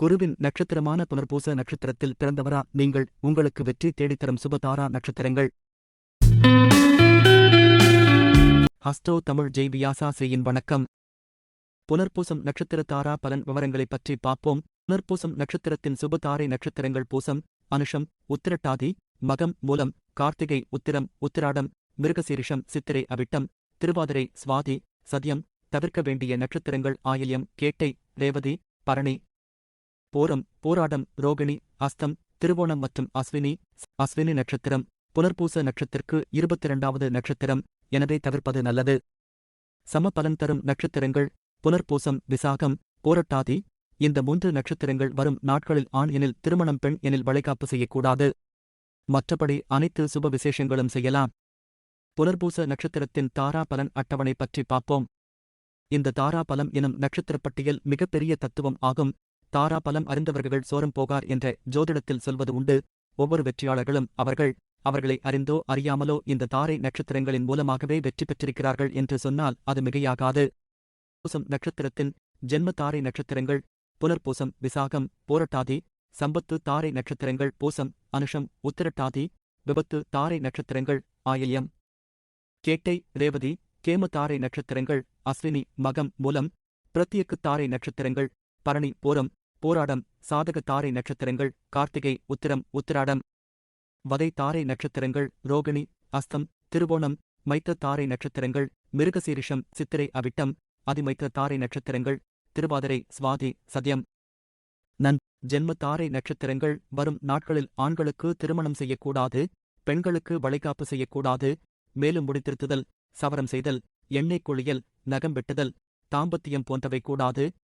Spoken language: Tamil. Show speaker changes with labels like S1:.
S1: குருவின் நட்சத்திரமான புனர்பூச நட்சத்திரத்தில் பிறந்தவரா நீங்கள்? உங்களுக்கு வெற்றி தேடித்தரும் சுபதாரா நட்சத்திரங்கள்? ஹஸ்டோ தமிழ் ஜெய் வியாசா ஸ்ரீயின் வணக்கம். புனர்பூசம் நட்சத்திர தாரா பலன் விவரங்களைப் பற்றி பார்ப்போம். புனர்பூசம் நட்சத்திரத்தின் சுபதாரை நட்சத்திரங்கள் பூசம் அனுஷம் உத்திரட்டாதி மகம் மூலம் கார்த்திகை உத்திரம் உத்திராடம் மிருகசீரிஷம் சித்திரை அவிட்டம் திருவாதிரை சுவாதி சதியம் தவிர்க்க வேண்டிய நட்சத்திரங்கள் ஆயில்யம் கேட்டை ரேவதி பரணி போரம் போராடம் ரோகிணி அஸ்தம் திருவோணம் மற்றும் அஸ்வினி அஸ்வினி நட்சத்திரம் புனர்பூச நட்சத்திற்கு இருபத்திரண்டாவது நட்சத்திரம். எனவே தவிர்ப்பது நல்லது. சம பலன் தரும் நட்சத்திரங்கள் புனர்பூசம் விசாகம் போரட்டாதி. இந்த மூன்று நட்சத்திரங்கள் வரும் நாட்களில் ஆண் எனில் திருமணம் பெண் எனில் வளைகாப்பு செய்யக்கூடாது. மற்றபடி அனைத்து சுப விசேஷங்களும் செய்யலாம். புனர்பூச நட்சத்திரத்தின் தாரா பலன் அட்டவணை பற்றி பார்ப்போம். இந்த தாரா பலம் எனும் நட்சத்திரப்பட்டியல் மிகப்பெரிய தத்துவம் ஆகும். தாரா பலம் அறிந்தவர்கள் சோரம் போகார் என்ற ஜோதிடத்தில் சொல்வது உண்டு. ஒவ்வொரு வெற்றியாளர்களும் அவர்கள் அவர்களை அறிந்தோ அறியாமலோ இந்த தாரை நட்சத்திரங்களின் மூலமாகவே வெற்றி பெற்றிருக்கிறார்கள் என்று சொன்னால் அது மிகையாகாது. பூசம் நட்சத்திரத்தின் ஜென்ம தாரை நட்சத்திரங்கள் புனர்பூசம் விசாகம் போரட்டாதி சம்பத்து தாரை நட்சத்திரங்கள் பூசம் அனுஷம் உத்திரட்டாதி விபத்து தாரை நட்சத்திரங்கள் ஆயில்யம். கேட்டை ரேவதி கேம தாரை நட்சத்திரங்கள் அஸ்வினி மகம் மூலம் பிரத்யக்கு தாரை நட்சத்திரங்கள் பரணி போரம் போராடம் சாதக தாரை நட்சத்திரங்கள் கார்த்திகை உத்திரம் உத்திராடம். வதை தாரை நட்சத்திரங்கள் ரோகிணி அஸ்தம் திருவோணம் மைத்த தாரை நட்சத்திரங்கள் மிருகசீரிஷம் சித்திரை அவிட்டம் அதிமைத்த தாரை நட்சத்திரங்கள் திருவாதிரை சுவாதி சத்யம். நன் ஜென்ம தாரை நட்சத்திரங்கள் வரும் நாட்களில் ஆண்களுக்கு திருமணம் செய்யக்கூடாது பெண்களுக்கு வளைகாப்பு செய்யக்கூடாது மேலும் முடித்திருத்துதல் சவரம் செய்தல் எண்ணெய் குளியல் நகம் வெட்டுதல் தாம்பத்தியம் போன்றவை கூடாது